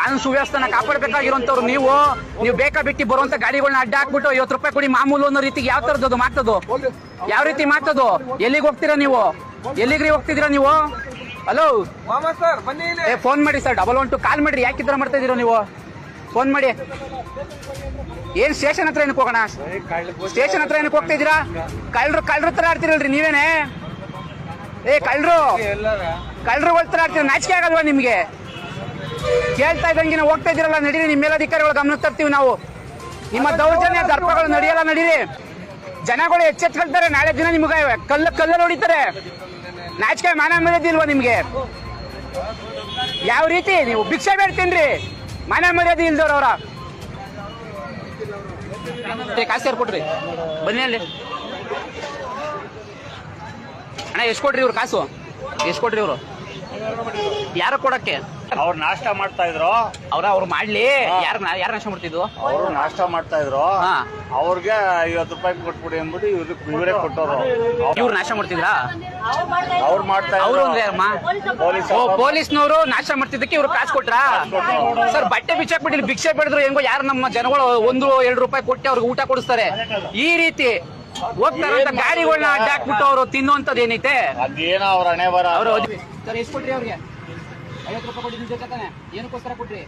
ಕಾನೂನು ಸುವ್ಯವಸ್ಥೆನ ಕಾಪಾಡಬೇಕಾಗಿರುವಂತವ್ರು ನೀವು. ನೀವು ಬೇಕಾ ಬಿಟ್ಟು ಬರುವಂತ ಗಾಡಿಗಳನ್ನ ಅಡ್ಡ ಹಾಕ್ಬಿಟ್ಟು ಐವತ್ತು ರೂಪಾಯಿ ಕೊಡಿ ಮಾಮೂಲು ಅನ್ನೋ ರೀತಿ ಯಾವ ತರದ್ದು ಅದು ಮಾತದು ಯಾವ ರೀತಿ ಮಾತದು ಎಲ್ಲಿಗೆ ಹೋಗ್ತೀರಾ ನೀವು? ಎಲ್ಲಿಗ್ರಿ ಹೋಗ್ತಿದ್ದೀರಾ ನೀವು? ಹಲೋ? ಏ ಫೋನ್ ಮಾಡಿ sir double one two call ಮಾಡಿರಿ ಯಾಕೆ ತರ ಮಾಡ್ತಾ ಇದೀರೋ ನೀವು? ಫೋನ್ ಮಾಡಿ. ಏನ್ ಸ್ಟೇಷನ್ ಹತ್ರ ಏನಕ್ಕೆ ಹೋಗೋಣ? ಸ್ಟೇಷನ್ ಹತ್ರ ಏನಕ್ಕೆ ಹೋಗ್ತಾ ಇದೀರಾ ಕಳ್ರು ಕಳ್ರ ಹತ್ರ ಆಡ್ತಿರಲ್ರಿ ನೀವೇನೆ? ಏ ಕಳ್ರು ಕಳ್ಳರು ಕಳ್ರು ಹತ್ರ ಆಡ್ತೀರ ನಾಚಿಕೆ ಆಗಲ್ವಾ ನಿಮ್ಗೆ? ಕೇಳ್ತಾ ಇದ್ದಂಗೆ ನಾವು ಹೋಗ್ತಾ ಇದ್ದೀರಲ್ಲ, ನಡೀರಿ, ನಿಮ್ಮ ಮೇಲಧಿಕಾರಿಗಳು ಗಮನ ತರ್ತೀವಿ ನಾವು. ನಿಮ್ಮ ದೌರ್ಜನ್ಯ ದರ್ಪಗಳು ನಡೆಯಲ್ಲ, ನಡೀರಿ. ಜನಗಳು ಎಚ್ಚೆತ್ಕೊಳ್ತಾರೆ ನಾಳೆ ದಿನ ನಿಮ್ಗೆ ಕಲ್ಲು ಕಲ್ಲು ಹೊಡಿತಾರೆ. ನಾಚಿಕೆ ಮಾನ ಮರ್ಯಾದಿಲ್ವಾ ನಿಮ್ಗೆ? ಯಾವ ರೀತಿ? ನೀವು ಭಿಕ್ಷೆ ಬೇಡ್ತೀನ್ರಿ. ಮಾನ ಮರ್ಯಾದೆ ಇಲ್ದವ್ರವ್ರ ಕಾಸು ಕೊಟ್ರಿ ಬನ್ನಿ ಅಲ್ಲಿ. ಅಣ್ಣ, ಎಷ್ಟು ಕೊಟ್ರಿ ಇವ್ರು ಕಾಸು? ಎಷ್ಟು ಕೊಟ್ರಿ ಇವರು? ಯಾರು ಕೊಡಕ್ಕೆ? ಅವ್ರು ನಾಷ್ಟ ಮಾಡ್ತಾ ಇದ್ರು? ಅವ್ರ ಅವ್ರು ಮಾಡ್ಲಿ. ಯಾರ ಯಾರ ನಾಶ ಮಾಡ್ತಿದ್ವು? ಅವ್ರು ನಾಷ್ಟ ಮಾಡ್ತಾ ಇದ್ರು? ಹಾ. ಅವ್ರಿಗೆ ಐವತ್ತು ರೂಪಾಯಿ ಕೊಟ್ಬಿಡಿ ಅಂದ್ಬಿಟ್ಟು ಇವ್ರಿಗೆ ಇವರೇ ಕೊಟ್ಟವ್ರು. ಇವ್ರು ನಾಶ ಮಾಡ್ತಿದ್ರಾ? ಅವ್ರು ಮಾಡ್ತಾ ಅವ್ರು ಅಂದ್ರೆ ಯಾರಮ್ಮ ಪೊಲೀಸ್ ಓ ಪೊಲೀಸ್ನವರು ನಾಶ ಮಾಡ್ತಿದ್ದಕ್ಕೆ ಇವ್ರು ಕಾಸು ಕೊಟ್ರಾ? ಸರ್ ಬಟ್ಟೆ ಬಿಚ್ಚಾಕ್ ಬಿಟ್ಟಿಲ್ಲ ಭಿಕ್ಷೆ ಬೆಳೆದ್ರು ಹೆಂಗೋ ಯಾರು ನಮ್ಮ ಜನಗಳು ಒಂದು ಎರಡು ರೂಪಾಯಿ ಕೊಟ್ಟು ಅವ್ರಿಗೆ ಊಟ ಕೊಡಿಸ್ತಾರೆ. ಈ ರೀತಿ ಹೋಗ್ತಾರಂತ ಗಾಡಿಗಳನ್ನ ಅಡ್ಡ ಹಾಕ್ಬಿಟ್ಟು ಅವರು ತಿನ್ನುವಂತದ್ದು ಏನೈತೆ? ಅದೇನೋ ಅವ್ರ ಹಣೆ ಬರ. ಅವ್ರು ಸರ್ ಎಷ್ಟು ಕೊಟ್ರಿ ಅವ್ರಿಗೆ. ಐವತ್ತು ರೂಪಾಯಿ ಕೊಟ್ಟಿದ್ದು ಏನಕ್ಕೋಸ್ಕರ ಕೊಟ್ರಿ?